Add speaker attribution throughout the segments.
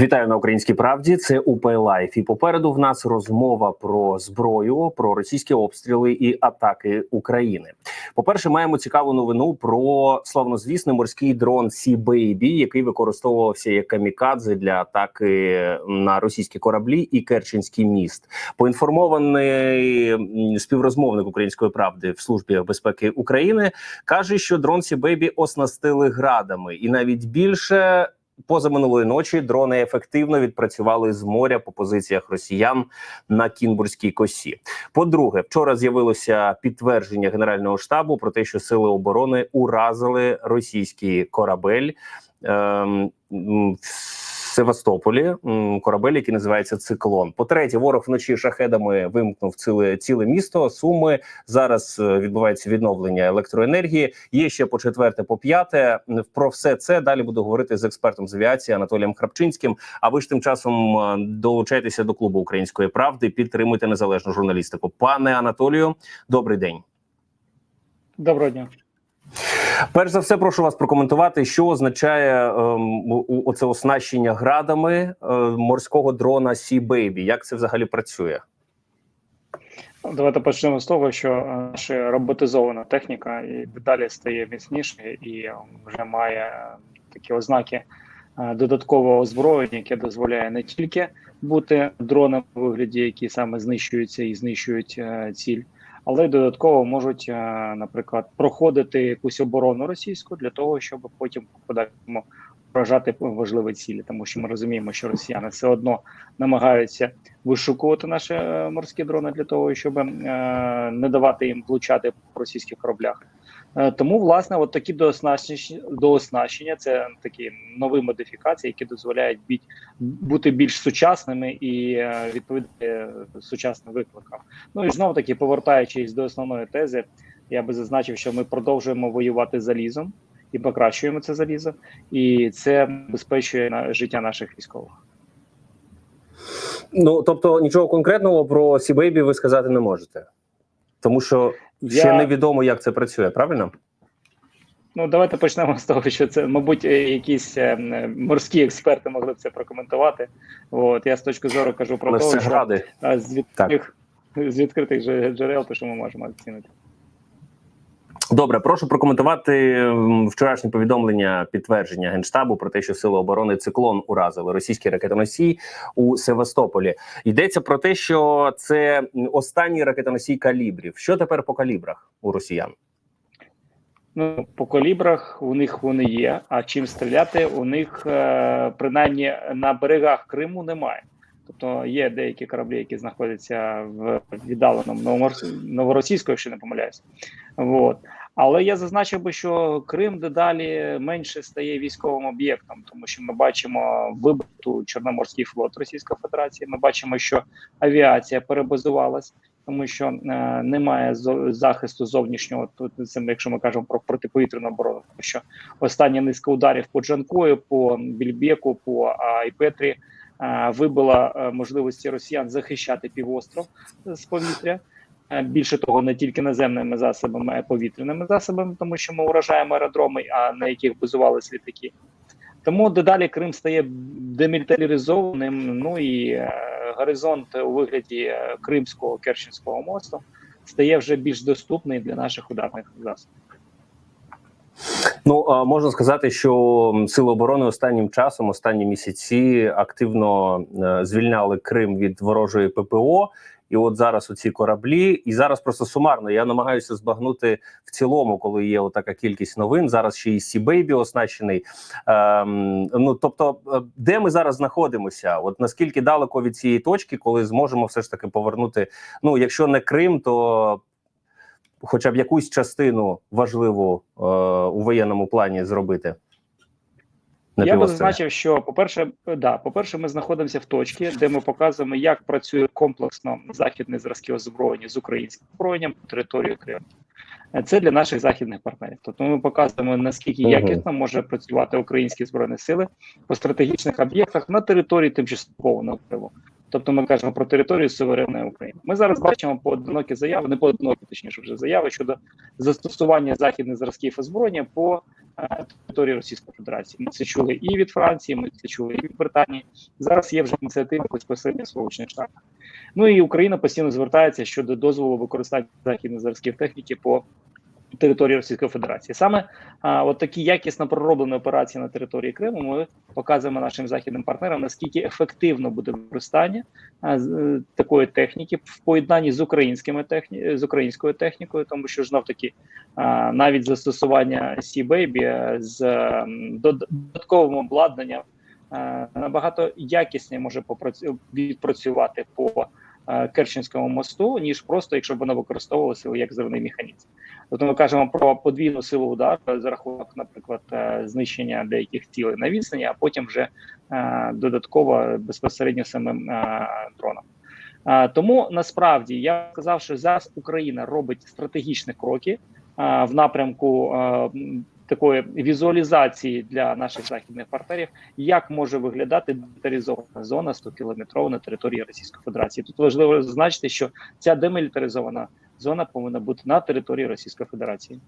Speaker 1: Вітаю на українській правді. Це УП. І попереду в нас розмова про зброю, про російські обстріли і атаки України. По перше, маємо цікаву новину про славнозвісний морський дрон Сі який використовувався як камікадзе для атаки на російські кораблі і Керченський міст. Поінформований співрозмовник української правди в службі безпеки України каже, що дрон Сі оснастили градами, і навіть більше. Позаминулої ночі дрони ефективно відпрацювали з моря по позиціях росіян на Кінбурзькій косі. По-друге, вчора з'явилося підтвердження Генерального штабу про те, що сили оборони уразили російський корабель. Ем, Севастополі корабель, який називається циклон. По третє, ворог вночі шахедами вимкнув ціле ціле місто. Суми зараз е, відбувається відновлення електроенергії. Є ще по четверте, по п'яте. Про все це далі буду говорити з експертом з авіації Анатолієм Храпчинським. А ви ж тим часом е, долучайтеся до клубу української правди. Підтримуйте незалежну журналістику. Пане Анатолію, добрий день.
Speaker 2: Доброго дня.
Speaker 1: Перш за все, прошу вас прокоментувати, що означає ем, оце оснащення градами е, морського дрона Сі Бейбі. Як це взагалі працює?
Speaker 2: Давайте почнемо з того, що е, наша роботизована техніка і дедалі стає міцніше і е, вже має такі ознаки е, додаткового озброєння, яке дозволяє не тільки бути дроном у вигляді, які саме знищуються і знищують е, ціль, але й додатково можуть, е, наприклад, проходити якусь оборону російську для того, щоб потім подальшому вражати важливі цілі, тому що ми розуміємо, що росіяни все одно намагаються вишукувати наші е, морські дрони для того, щоб е, не давати їм влучати по російських кораблях. Е, Тому, власне, от такі дооснащення, дооснащення це такі нові модифікації, які дозволяють біть, бути більш сучасними і е, відповідати сучасним викликам. Ну і знову таки, повертаючись до основної тези, я би зазначив, що ми продовжуємо воювати залізом і покращуємо це залізо, і це забезпечує на життя наших військових.
Speaker 1: Ну тобто нічого конкретного про Сі Бейбі ви сказати не можете, тому що ще невідомо, як це працює. Правильно?
Speaker 2: Ну, давайте почнемо з того, що це, мабуть, е, якісь е, морські експерти могли б це прокоментувати. От я з точки зору кажу про те, що е, з відкритих, з відкритих джерел, то що ми можемо оцінити.
Speaker 1: Добре, прошу прокоментувати вчорашнє повідомлення підтвердження генштабу про те, що сили оборони циклон уразили російський ракетоносій у Севастополі. Йдеться про те, що це останній ракетоносій калібрів. Що тепер по калібрах у росіян?
Speaker 2: Ну, по колібрах у них вони є. А чим стріляти, у них е, принаймні на берегах Криму немає. Тобто є деякі кораблі, які знаходяться в віддаленому новоросійську, якщо не помиляюсь. От. Але я зазначив би, що Крим дедалі менше стає військовим об'єктом, тому що ми бачимо вибиту Чорноморський флот Російської Федерації. Ми бачимо, що авіація перебазувалась, тому що е, немає захисту зовнішнього. Тут це якщо ми кажемо про протиповітряну оборону, тому що остання низка ударів по Джанкою, по Більбеку, по Айпетрі е, вибила е, можливості росіян захищати півостров з повітря. Е, Більше того, не тільки наземними засобами, а й повітряними засобами, тому що ми уражаємо аеродроми, а на яких базувались літаки. Тому дедалі Крим стає демілітаризованим. Ну і е, горизонт у вигляді е, Кримського Керченського мосту стає вже більш доступний для наших ударних засобів.
Speaker 1: Ну можна сказати, що сили оборони останнім часом, останні місяці, активно е, звільняли Крим від ворожої ППО. І от зараз оці кораблі, і зараз просто сумарно я намагаюся збагнути в цілому, коли є отака кількість новин. Зараз ще і Сі Бейбі оснащений. Ем, ну тобто, е, де ми зараз знаходимося? От наскільки далеко від цієї точки, коли зможемо все ж таки повернути? Ну, якщо не Крим, то хоча б якусь частину важливу е, у воєнному плані зробити. На
Speaker 2: Я би зазначив, що по-перше, да, по-перше, ми знаходимося в точці, де ми показуємо, як працює комплексно західні зразки озброєння з українським озброєнням по території Криму. Це для наших західних партнерів. Тобто ми показуємо наскільки якісно може працювати українські збройні сили по стратегічних об'єктах на території тимчасово Криму. Тобто ми кажемо про територію суверенної України. Ми зараз бачимо поодинокі заяви, не поодинокі, точніше вже заяви щодо застосування західних зразків озброєння по е, території Російської Федерації. Ми це чули і від Франції, ми це чули і від Британії. Зараз є вже ініціатива безпосередньо Сполучених Штатах. Ну і Україна постійно звертається щодо дозволу використання західних зразків техніки по території Російської Федерації. Саме а, от такі якісно пророблені операції на території Криму. Ми показуємо нашим західним партнерам, наскільки ефективно буде використання а, з, е, такої техніки в поєднанні з українськими техні... з українською технікою, тому що знов таки а, навіть застосування Sea-Baby з м, додатковим обладнанням набагато якісніше може відпрацювати по е, Керченському мосту, ніж просто якщо б воно використовувалося як зривний механізм. Тобто ми кажемо про подвійну силу удару за рахунок, наприклад, е, знищення деяких цілей на відстані, а потім вже е, додатково безпосередньо самим е, дроном. Е, тому насправді я сказав, що зараз Україна робить стратегічні кроки е, в напрямку е, такої візуалізації для наших західних партнерів, як може виглядати демілітаризована зона 100 кілометрова на території Російської Федерації. Тут важливо зазначити, що ця демілітаризована зона повинна бути на території Російської Федерації.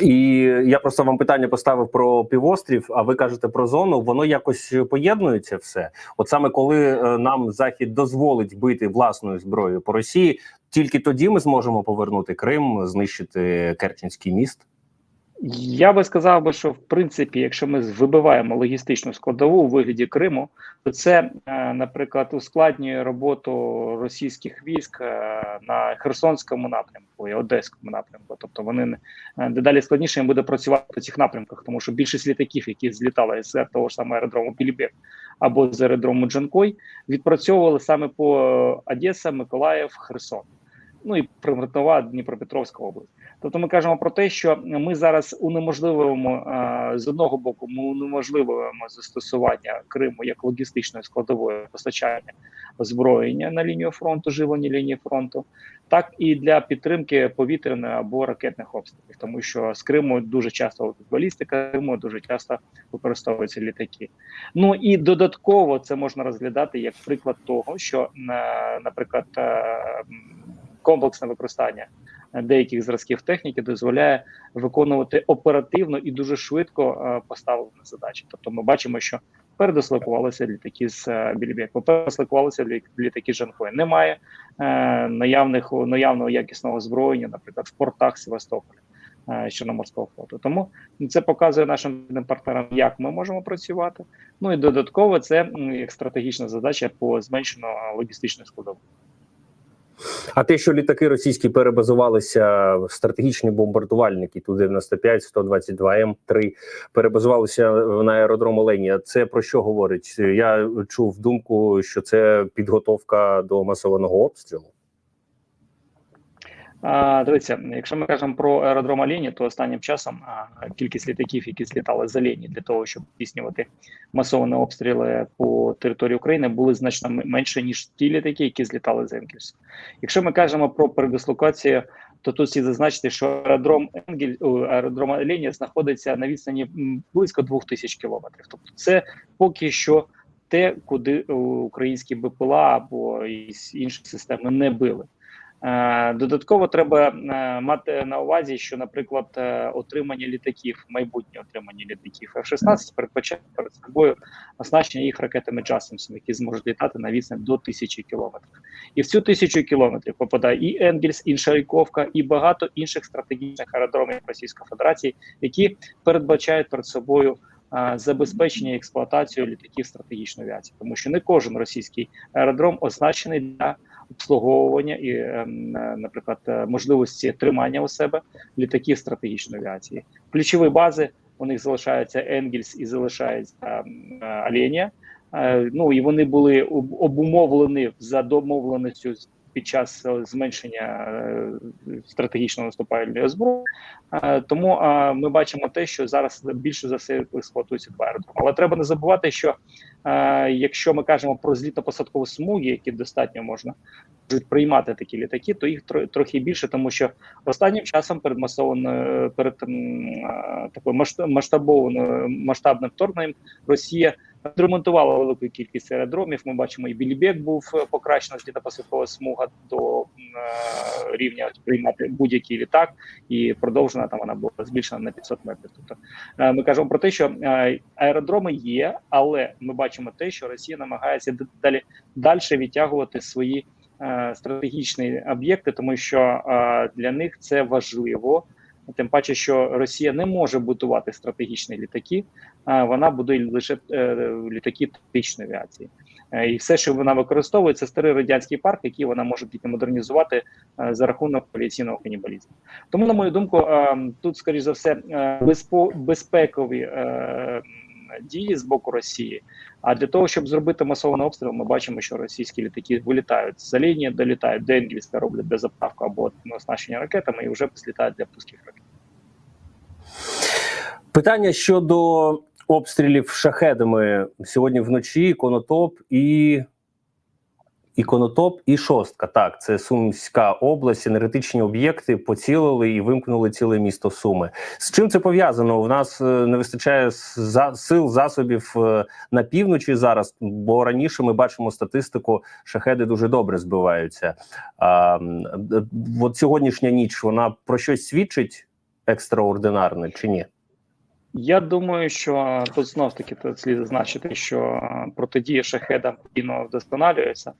Speaker 1: І я просто вам питання поставив про півострів. А ви кажете про зону? Воно якось поєднується все. От саме коли е, нам захід дозволить бити власною зброєю по Росії, тільки тоді ми зможемо повернути Крим, знищити Керченський міст.
Speaker 2: Я би сказав би, що в принципі, якщо ми вибиваємо логістичну складову у вигляді Криму, то це, е, наприклад, ускладнює роботу російських військ е, на Херсонському напрямку і Одеському напрямку. Тобто вони е, дедалі складніше їм буде працювати по цих напрямках, тому що більшість літаків, які злітали з того ж самого аеродрому Білібек або з аеродрому Джанкой, відпрацьовували саме по Одеса, Миколаїв, Херсон. Ну і Приготова Дніпропетровська область. Тобто ми кажемо про те, що ми зараз унеможливуємо е, з одного боку, ми унеможливуємо застосування Криму як логістичної складової постачання озброєння на лінію фронту, живлені лінії фронту, так і для підтримки повітряної або ракетних обстрілів, тому що з Криму дуже часто балістика, Криму дуже часто використовуються літаки. Ну і додатково це можна розглядати як приклад того, що е, наприклад. е, комплексне використання деяких зразків техніки дозволяє виконувати оперативно і дуже швидко е, поставлені задачі. Тобто, ми бачимо, що передислокувалися літаки з е, Білібеку, передислокувалися лі- літаки з Жанкої. Немає е, наявних наявного якісного озброєння, наприклад, в портах Севастополя. Чорноморського флоту, тому це показує нашим партнерам, як ми можемо працювати. Ну і додатково це як стратегічна задача по зменшенню логістичної складової.
Speaker 1: А те, що літаки російські перебазувалися, стратегічні бомбардувальники ту 95 122 м 3 перебазувалися на аеродром Оленія. Це про що говорить? Я чув думку, що це підготовка до масованого обстрілу.
Speaker 2: Дивіться, якщо ми кажемо про аеродром Олені, то останнім часом кількість літаків, які злітали з Олені для того, щоб здійснювати масовані обстріли по території України, були значно менше ніж ті літаки, які злітали з Енгельсу. Якщо ми кажемо про передислокацію, то тут слід зазначити, що аеродром Енгель аеродром Олені знаходиться на відстані близько 2000 кілометрів. Тобто, це поки що те, куди українські БПЛА або інші системи не били. Е, Додатково треба е, мати на увазі, що, наприклад, е, отримання літаків, майбутнє отримання літаків F-16 передбачає перед собою оснащення їх ракетами Джасімсом, які зможуть літати на відстань до тисячі кілометрів. І в цю тисячу кілометрів попадає і Енгельс, і Шайковка, і багато інших стратегічних аеродромів Російської Федерації, які передбачають перед собою. Забезпечення і експлуатацію літаків стратегічної авіації, тому що не кожен російський аеродром оснащений для обслуговування і, ем, е, наприклад, е, можливості тримання у себе літаків стратегічної авіації. Ключові бази у них залишаються Енгельс і залишається е. Е, Ну і вони були обумовлені за домовленістю з- під час зменшення е, стратегічного наступальної зброї. Е, Тому е, ми бачимо те, що зараз більше за все експлуатується два. Але треба не забувати, що якщо ми кажемо про злітно-посадкові смуги, які достатньо можна можуть приймати такі літаки, то їх трохи більше, тому що останнім часом перед масованою перед такою масштаб- масштабованою масштабним вторгненням Росія Відремонтували велику кількість аеродромів. Ми бачимо, і Білібек був е, покращена злітно-посадкова смуга до е, рівня приймати будь-який літак, і продовжена там вона була збільшена на 500 метрів. Тобто е, ми кажемо про те, що аеродроми є, але ми бачимо те, що Росія намагається далі далі відтягувати свої стратегічні об'єкти, тому що для них це важливо. Тим паче, що Росія не може будувати стратегічні літаки, а вона будує лише е, літаки тактичної авіації. Е, І все, що вона використовує, це старий радянський парк, який вона може тільки модернізувати е, за рахунок авіаційного канібалізму. Тому, на мою думку, е, тут, скоріш за все, безпекові дії з боку Росії. А для того, щоб зробити масований обстріл, ми бачимо, що російські літаки вилітають з лінії, долітають до Енгельська, роблять дозаправку або оснащення ракетами і вже послітають для пусків ракет.
Speaker 1: Питання щодо обстрілів шахедами сьогодні вночі. Конотоп і. І Конотоп, і шостка. Так, це Сумська область, енергетичні об'єкти поцілили і вимкнули ціле місто Суми. З чим це пов'язано? У нас е, не вистачає сил засобів е, на півночі зараз, бо раніше ми бачимо статистику, шахеди дуже добре збиваються. А, от сьогоднішня ніч вона про щось свідчить екстраординарне чи ні?
Speaker 2: Я думаю, що тут знов таки слід зазначити, що е, протидія шахедам постійно вдосконалюється.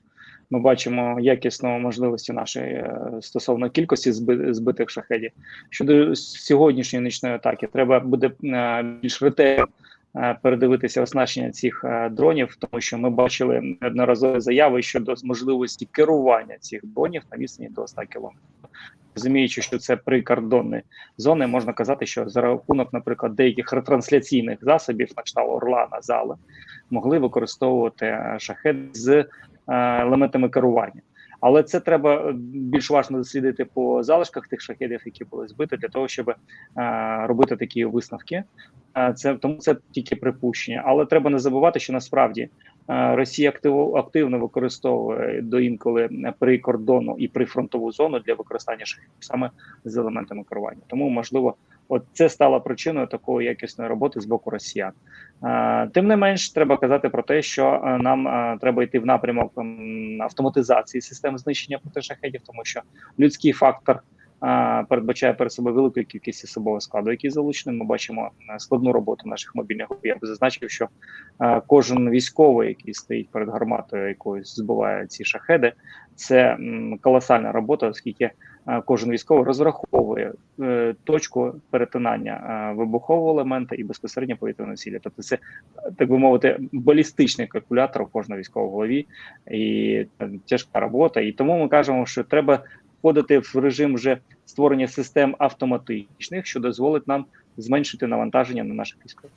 Speaker 2: Ми бачимо якісну можливості нашої е, стосовно кількості зби- збитих шахедів. Щодо сьогоднішньої нічної атаки, треба буде е, більш ретельно е, передивитися оснащення цих дронів, тому що ми бачили неодноразові заяви щодо можливості керування цих дронів на відстані до 100 кілометрів. Розуміючи, що це прикордонні зони, можна казати, що за рахунок, наприклад, деяких ретрансляційних засобів, на кшталт Орлана, зали, могли використовувати шахет з елементами керування. Але це треба е, більш важно дослідити по залишках тих шахедів, які були збиті, для того, щоб е, робити такі висновки. Е, це тому це тільки припущення. Але треба не забувати, що насправді е, Росія активу, активно використовує до інколи прикордонну і прифронтову зону для використання шахедів саме з елементами керування. Тому можливо, от це стало причиною такої якісної роботи з боку росіян. Тим не менш, треба казати про те, що нам треба йти в напрямок автоматизації систем знищення протишахедів, тому що людський фактор передбачає перед собою велику кількість особового складу, який залучений. Ми бачимо е, складну роботу наших мобільних. Я би зазначив, що е, кожен військовий, який стоїть перед гарматою, якоюсь збиває ці шахеди, це колосальна робота, оскільки е, кожен військовий розраховує точку перетинання вибухового елемента і безпосередньо повітряної цілі. Тобто, це так би мовити, балістичний калькулятор у кожного військового голові і тяжка робота. І тому ми кажемо, що треба входити в режим вже створення систем автоматичних, що дозволить нам зменшити навантаження на наших військових.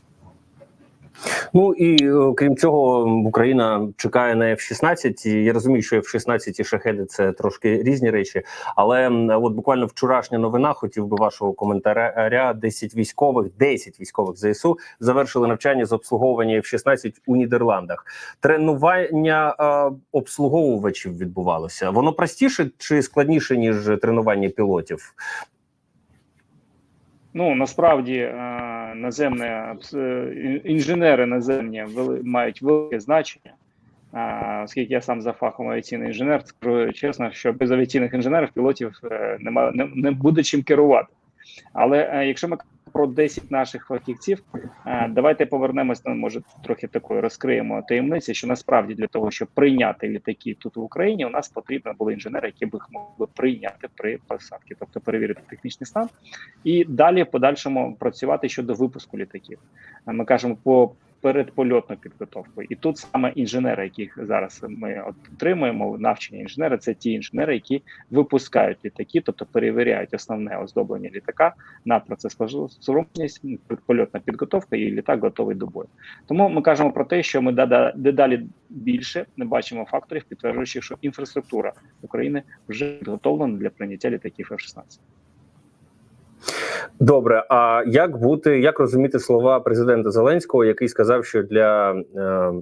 Speaker 1: Ну і е, крім цього, Україна чекає на F-16. І Я розумію, що F-16 і шахеди це трошки різні речі. Але от буквально вчорашня новина, хотів би вашого коментаря. 10 військових, 10 військових ЗСУ завершили навчання з обслуговування F-16 у Нідерландах. Тренування е, обслуговувачів відбувалося. Воно простіше чи складніше ніж тренування пілотів?
Speaker 2: Ну насправді е, наземне е, інженери наземні мають велике значення. Оскільки я сам за фахом авіаційний інженер, скажу чесно, що без авіаційних інженерів пілотів е, нема, не, не буде чим керувати. Але е, якщо ми про 10 наших фахівців, е, давайте повернемось, ну, може трохи такою розкриємо таємниці, що насправді для того, щоб прийняти літаки тут в Україні, у нас потрібно були інженери, які б їх могли прийняти при посадці, тобто перевірити технічний стан, і далі в подальшому працювати щодо випуску літаків. Е, Ми кажемо по передпольотну підготовку. І тут саме інженери, яких зараз ми отримуємо, навчені інженери, це ті інженери, які випускають літаки, тобто перевіряють основне оздоблення літака на процес спроможність, польотна підготовка, і літак готовий до бою. Тому ми кажемо про те, що ми дедалі більше не бачимо факторів, підтверджуючих, що інфраструктура України вже підготовлена для прийняття літаків F-16.
Speaker 1: Добре, а як бути, як розуміти слова президента Зеленського, який сказав, що для е,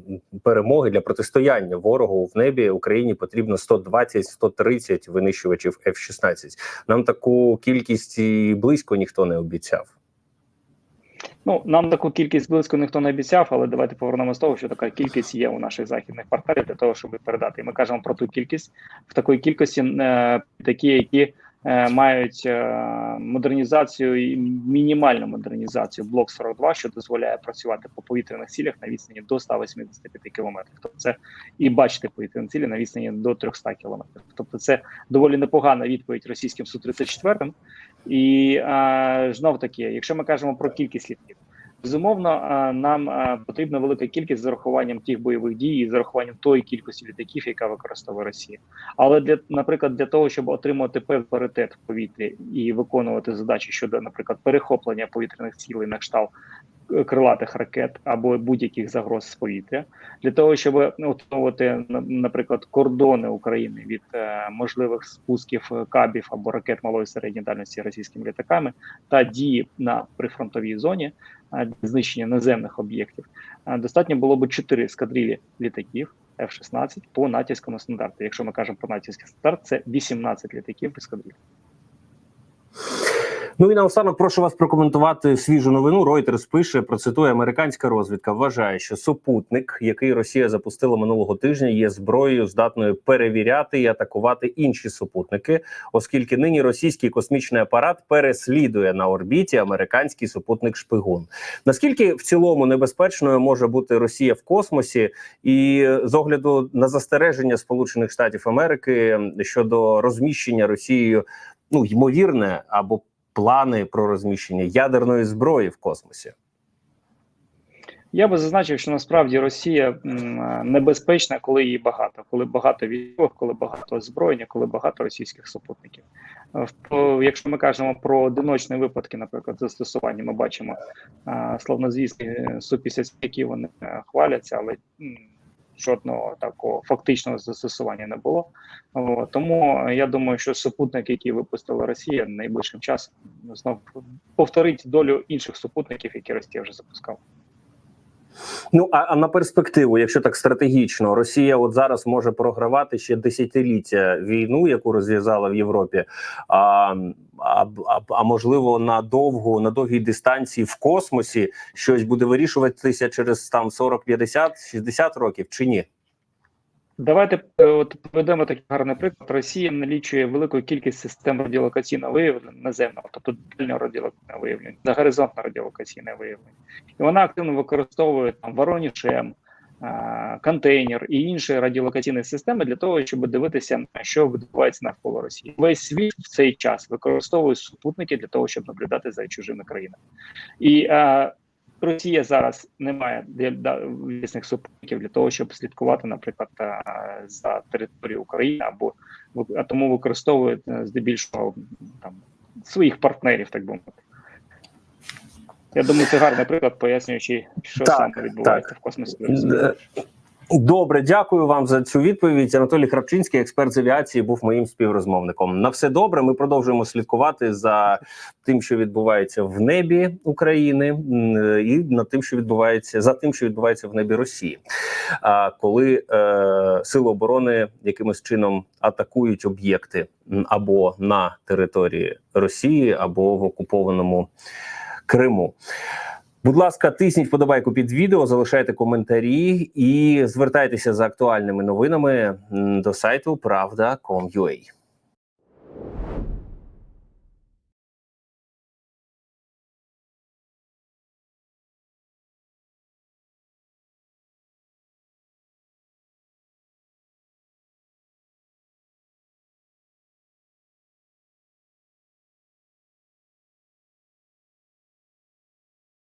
Speaker 1: перемоги для протистояння ворогу в небі Україні потрібно 120-130 винищувачів F-16? Нам таку кількість близько ніхто не обіцяв.
Speaker 2: Ну, нам таку кількість близько ніхто не обіцяв, але давайте повернемо з того, що така кількість є у наших західних партнерів для того, щоб передати. І ми кажемо про ту кількість в такої кількості, е, такі, які мають е, модернізацію і мінімальну модернізацію блок 42, що дозволяє працювати по повітряних цілях на відстані до 185 кілометрів. Тобто це і бачити повітряні цілі на відстані до 300 кілометрів. Тобто, це доволі непогана відповідь російським су 34 І е, знов таки, якщо ми кажемо про кількість літаків, безумовно, е, нам е, потрібна велика кількість з урахуванням тих бойових дій і з урахуванням тої кількості літаків, яка використовує Росія. Але для, наприклад, для того, щоб отримати певний паритет в повітрі і виконувати задачі щодо, наприклад, перехоплення повітряних цілей на кшталт крилатих ракет або будь-яких загроз з повітря, для того, щоб утримувати, наприклад, кордони України від е, можливих спусків кабів або ракет малої середньої дальності російськими літаками та дії на прифронтовій зоні е, знищення наземних об'єктів, е, достатньо було б 4 ескадрилі літаків F-16 по натівському стандарту. Якщо ми кажемо про натівський стандарт, це 18 літаків ескадрилі.
Speaker 1: Ну і наостанок прошу вас прокоментувати свіжу новину. Reuters пише, процитує американська розвідка. Вважає, що супутник, який Росія запустила минулого тижня, є зброєю, здатною перевіряти і атакувати інші супутники, оскільки нині російський космічний апарат переслідує на орбіті американський супутник Шпигун. Наскільки в цілому небезпечною може бути Росія в космосі, і з огляду на застереження Сполучених Штатів Америки щодо розміщення Росією, ну ймовірне або плани про розміщення ядерної зброї в космосі.
Speaker 2: Я би зазначив, що насправді Росія небезпечна, коли її багато, коли багато військових, коли багато озброєння, коли багато російських супутників. Е, Якщо ми кажемо про одиночні випадки, наприклад, застосування, ми бачимо славнозвісні 57 які вони е, хваляться, але жодного такого фактичного застосування не було. Тому я думаю, що супутник, який випустила Росія, найближчим часом знов повторить долю інших супутників, які Росія вже запускала.
Speaker 1: Ну а, а на перспективу, якщо так стратегічно, Росія от зараз може програвати ще десятиліття війну, яку розв'язала в Європі. А, а, а, а можливо, на довгу на довгій дистанції в космосі щось буде вирішуватися через там 40, 50, 60 років чи ні?
Speaker 2: Давайте е, от проведемо такий гарний приклад. Росія налічує велику кількість систем радіолокаційного виявлення наземного, тобто дальнього радіолокаційного виявлення, за горизонтне радіолокаційне виявлення. І вона активно використовує там Воронішем, контейнер і інші радіолокаційні системи для того, щоб дивитися, що відбувається навколо Росії. Весь світ в цей час використовує супутники для того, щоб наблюдати за чужими країнами. І Росія зараз не має дійсних супутників для того, щоб слідкувати, наприклад, е, за територією України або а тому використовує е, здебільшого там своїх партнерів, так би мовити. Я думаю, це гарний приклад, пояснюючи, що
Speaker 1: Так,
Speaker 2: саме відбувається
Speaker 1: так.
Speaker 2: в космосі.
Speaker 1: Добре, дякую вам за цю відповідь. Анатолій Крапчинський, експерт з авіації, був моїм співрозмовником. На все добре. Ми продовжуємо слідкувати за тим, що відбувається в небі України, і над тим, що відбувається за тим, що відбувається в небі Росії. А коли е, сили оборони якимось чином атакують об'єкти або на території Росії, або в окупованому Криму. Будь ласка, тисніть подобайку під відео, залишайте коментарі і звертайтеся за актуальними новинами до сайту Правда.com.ua.